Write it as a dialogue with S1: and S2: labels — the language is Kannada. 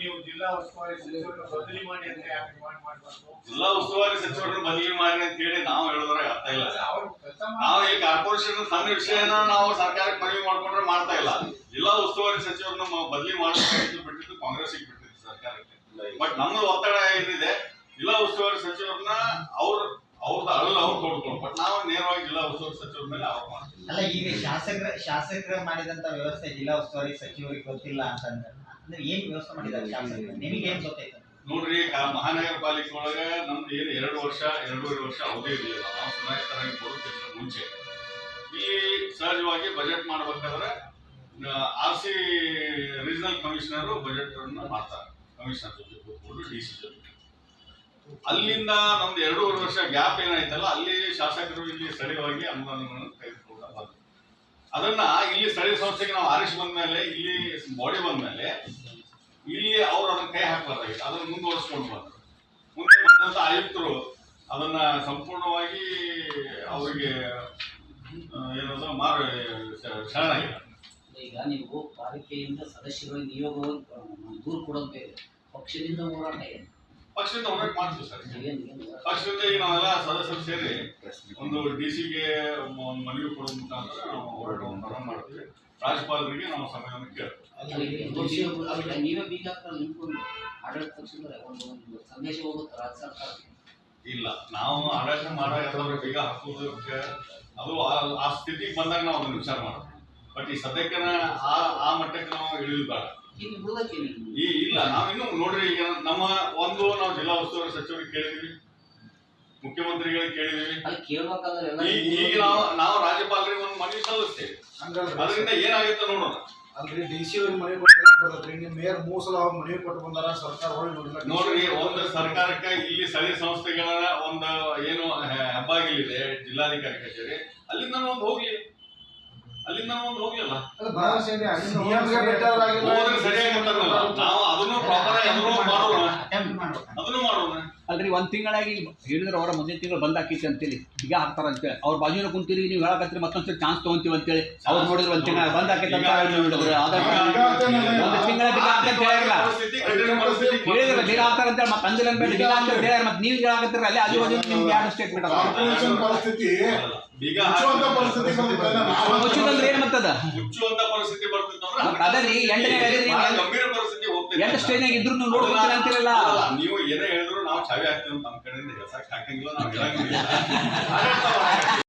S1: ನೀವು ಜಿಲ್ಲಾ ಉಸ್ತುವಾರಿ ಸಚಿವರು ಬದಲಿ ಮಾಡಿ ಅಂತ ಯಾಕೆ ಮಾಡ್ಬಾರ್ದು?
S2: ಜಿಲ್ಲಾ ಉಸ್ತುವಾರಿ ಸಚಿವರನ್ನು ಬದಲಿ ಮಾಡಿ ಅಂತ ಹೇಳಿ ನಾವು ಹೇಳಿದ್ರೆ ಅರ್ಥ ಇಲ್ಲ. ನಾವು ಈ ಕಾರ್ಪೊರೇಷನ್ ಸಣ್ಣ ವಿಷಯನ ನಾವು ಸರ್ಕಾರಕ್ಕೆ ಮನವಿ ಮಾಡ್ಕೊಂಡ್ರೆ ಮಾಡ್ತಾ ಇಲ್ಲ. ಜಿಲ್ಲಾ ಉಸ್ತುವಾರಿ ಸಚಿವರನ್ನ ಬದಲಿ ಮಾಡಬೇಕಾಗಿದ್ದು ಬಿಟ್ಟಿದ್ದು ಕಾಂಗ್ರೆಸ್ಗೆ ಬಿಟ್ಟಿದ್ದು ಸರ್ಕಾರಕ್ಕೆ. ಬಟ್ ನಮ್ದು ಒತ್ತಡ ಏನಿದೆ ಜಿಲ್ಲಾ ಉಸ್ತುವಾರಿ ಸಚಿವರನ್ನ ಅವ್ರ ಅವ್ರದ್ದು ಅಲ್ಲ ಅವ್ರು ಕೊಡ್ಕೊಂಡು ಬಟ್ ನಾವು ನೇರವಾಗಿ ಜಿಲ್ಲಾ ಉಸ್ತುವಾರಿ ಸಚಿವರ ಮೇಲೆ ಆರೋಪ ಮಾಡ್ತೀವಿ.
S3: ಅಲ್ಲ ಈಗ ಶಾಸಕರ ಶಾಸಕರ ಮಾಡಿದಂತ ವ್ಯವಸ್ಥೆ ಜಿಲ್ಲಾ ಉಸ್ತುವಾರಿ ಸಚಿವರಿಗೆ ಗೊತ್ತಿಲ್ಲ ಅಂತಂದ್ರೆ? ಅಂದ್ರೆ ವ್ಯವಸ್ಥೆ ಮಾಡಿದ್ದಾರೆ ನಿಮಗೆ
S2: ನೋಡ್ರಿ ಕಾ- ಮಹಾನಗರ ಪಾಲಿಕೆ ಒಳಗ ನಮ್ದು ಏನು ಎರಡು ವರ್ಷ, ಎರಡೂವರೆ ವರ್ಷ ಅವಧಿ ಇರಲಿಲ್ಲ ನಾವು ಚುನಾಯಿತರಾಗಿ ಬರುತ್ತಿದ್ದ ಮುಂಚೆ. ಈ ಸಹಜವಾಗಿ ಬಜೆಟ್ ಮಾಡ್ಬೇಕಾದ್ರೆ R C regional commissioner budget ಅನ್ನು ಮಾಡ್ತಾರೆ. ಕಮಿಷನರ್ ಜೊತೆ ಕೂತ್ಕೊಂಡು ಡಿ ಸಿ ಜೊತೆ. ಅಲ್ಲಿಂದ ನಮ್ದು ಎರಡೂವರೆ ವರ್ಷ ಗ್ಯಾಪ್ ಏನಾಯ್ತಲ್ಲ, ಅಲ್ಲಿ ಶಾಸಕರು ಇಲ್ಲಿ ಸ್ಥಳೀಯವಾಗಿ ಅನುದಾನಗಳನ್ನು ಬಂದ್ರು. ಅದನ್ನ ಇಲ್ಲಿ ಸ್ಥಳೀಯ ಸಂಸ್ಥೆಗೆ ನಾವು ಆರಿಸಿ ಬಂದ್ಮೇಲೆ, ಇಲ್ಲಿ ಬಾಡಿ ಬಂದ್ಮೇಲೆ ಇಲ್ಲಿ ಅವ್ರು ಅದನ್ನ ಕೈ ಹಾಕಬಾರ್ದಾಗಿತ್ತು. ಅದನ್ನ ಮುಂದುವರಿಸ್ಕೊಂಡು ಬಂದ್ರು ಮುಂದೆ ಬಂದಂತ ಆಯುಕ್ತರು ಅದನ್ನ ಸಂಪೂರ್ಣವಾಗಿ ಅವರಿಗೆ ಏನದ ಮಾರ ಶರಣಾಗಿಲ್ಲ
S4: ಈಗ ನೀವು ಪಾಲಿಕೆಯಿಂದ ಸದಸ್ಯರ ನಿಯೋಗವನ್ನು ದೂರು ಕೊಡೋದು ಬೇರೆ. ಪಕ್ಷದಿಂದ ಹೋರಾಟ ಏನು?
S2: ಪಕ್ಷದಿಂದ ಹೋರಾಟ ಮಾಡ್ತೀವಿ ಸರ್.
S4: ಏನು ಏನು
S2: ಪಕ್ಷದಿಂದ ಈಗ ನಾವೆಲ್ಲ ಸದಸ್ಯರು ಸೇರಿ ಒಂದು ಡಿ ಸಿಗೆ ಒಂದು ಮನವಿ ಕೊಡೋ ಮುಖಾಂತರ ನಾವು ಹೋರಾಟವನ್ನು ಪ್ರಾರಂಭ ಮಾಡ್ತೀವಿ. ರಾಜ್ಯಪಾಲರಿಗೆ ನಾವು ಸಮಯವನ್ನು ಕೇಳ್ತೀವಿ. ಇಲ್ಲ ನಾವು ಆಡಳಿತ ಮಾಡೋ ಬೇಗ ಹಾಕೋದಕ್ಕೆ ಅದು ಆ- ಸ್ಥಿತಿಗೆ ಬಂದಾಗ ನಾವು ಅದನ್ನು ವಿಚಾರ ಮಾಡೋದು. ಬಟ್ ಈ ಸದ್ಯಕ್ಕೆ ಆ ಆ ಮಟ್ಟಕ್ಕೆ ನಾವು ಇಳಿದು ಬೇಡ.
S4: ಇಲ್ಲಿ ಉಳಿದಕ್ಕೆ
S2: ಈ ಇಲ್ಲ ನಾವು ಇನ್ನೂ ನೋಡ್ರಿ ಈಗ ನಮ್ಮ ಒಂದು ನಾವು ಜಿಲ್ಲಾ ಉಸ್ತುವಾರಿ ಸಚಿವರಿಗೆ ಕೇಳಿದೀವಿ ಮುಖ್ಯಮಂತ್ರಿಗಳಿಗೆ ಕೇಳಿದೀವಿ
S4: ಅಲ್ಲಿ ಕೇಳ್ಬೇಕಾದ್ರೆ ಎಲ್ಲ
S2: ಈಗ ನಾವು ನಾವು ರಾಜ್ಯಪಾಲರಿಗೆ ಒಂದು ಮನವಿ ಸಲ್ಲಿಸ್ತೇವೆ. ಅದರಿಂದ ಏನಾಗುತ್ತೆ ನೋಡೋಣ
S5: ಅಲ್ರಿ ಡಿ ಸಿ ಅವ್ರಿಗೆ ಮನೆ ಕೊಟ್ಟು ನಿಮ್ ಮೇಯರ್ ಮೂರ್ ಸಲ ಅವ್ರ ಮನೆ ಕೊಟ್ಟು ಬಂದಾರ ಸರ್ಕಾರ
S2: ನೋಡ್ರಿ ಒಂದು ಸರ್ಕಾರಕ್ಕೆ ಇಲ್ಲಿ ಸ್ಥಳೀಯ ಸಂಸ್ಥೆಗಳ ಒಂದು ಏನು ಹೆಬ್ಬಾಗಿಲಿದೆ ಜಿಲ್ಲಾಧಿಕಾರಿ ಕಚೇರಿ ಅಲ್ಲಿಂದ ಒಂದು ಹೋಗ್ಲಿ. ಅಲ್ಲಿಂದ ಒಂದು ಸರಿಯಾಗಿ
S5: ಅದು
S6: ಅಲ್ರಿ ಒಂದು ತಿಂಗಳಾಗಿ ಹೇಳಿದ್ರೆ ಅವರ ಮುಂದಿನ ತಿಂಗಳು ಬಂದ್ ಹಾಕಿತ್ತು ಅಂತೇಳಿ ಈಗ ಹಾಕ್ತಾರ ಅಂತೇಳಿ. ಅವ್ರ ಬಾಜುನ ಕುಂತೀರಿ ನೀವು ಹೇಳಕತ್ತಿರಿ ಮತ್ತೊಂದ್ಸರಿ ಚಾನ್ಸ್ ತಗೊಂತೀವಿ ಅಂತೇಳಿ. ಅವ್ರು ನೋಡಿದ್ರೆ ಒಂದ್ ತಿಂಗಳ ಬಂದ್ ಹಾಕೈತೆ ಅಂತ ಹೇಳಿದ್ರು ಒಂದು ತಿಂಗಳ ಬಿಗ ಅಂತ ಹೇಳಿರಲ್ಲ ಹೇಳಿದ್ರೆ ಬಿಗ ಹಾಕ್ತಾರೆ ಅಂತೇಳಿ ಮತ್ತೆ ಅಂದಿಲ್ಲ ಬಿಗ ಅಂತ ಮತ್ತೆ ನೀವು ಹೇಳಕತ್ತೀರ ಅಲ್ಲಿ ಆಜು ಬಾಜು ನಿಮ್ಗೆ ಎರಡು ಸ್ಟೇಟ್ಮೆಂಟ್
S5: ಪರಿಸ್ಥಿತಿ
S2: ಬೀಗ
S5: ಪರಿಸ್ಥಿತಿ ಬಂದಿದೆ. ನಾವು
S6: ಮುಚ್ಚಿದಂದ್ರೆ ಏನ್ ಮತ್ತದ?
S2: ಮುಚ್ಚುವಂತ ಪರಿಸ್ಥಿತಿ ಬರ್ತಿತ್ತಂದ್ರೆ
S6: ಮತ್ತೆ ಅದೇ ರೀ, ಎಂಟನೇ ಎಂಟು ಸ್ಟೇಜ್ನಾಗ ಇದ್ರು ನೀವು ನೋಡ್ಕೊತೀರ ಅಂತಿರಲ್ಲ
S2: ನೀವು ಏನೇ ನಾವು ಚಾವಿ ಅಂತ ನಮ್ಮ ಕಡೆಯಿಂದ ಹೇಳ್ಸಕ್ ಹಾಕಂಗಿಲ್ಲ ನಾವು ಹೇಳಂಗಿಲ್ಲ.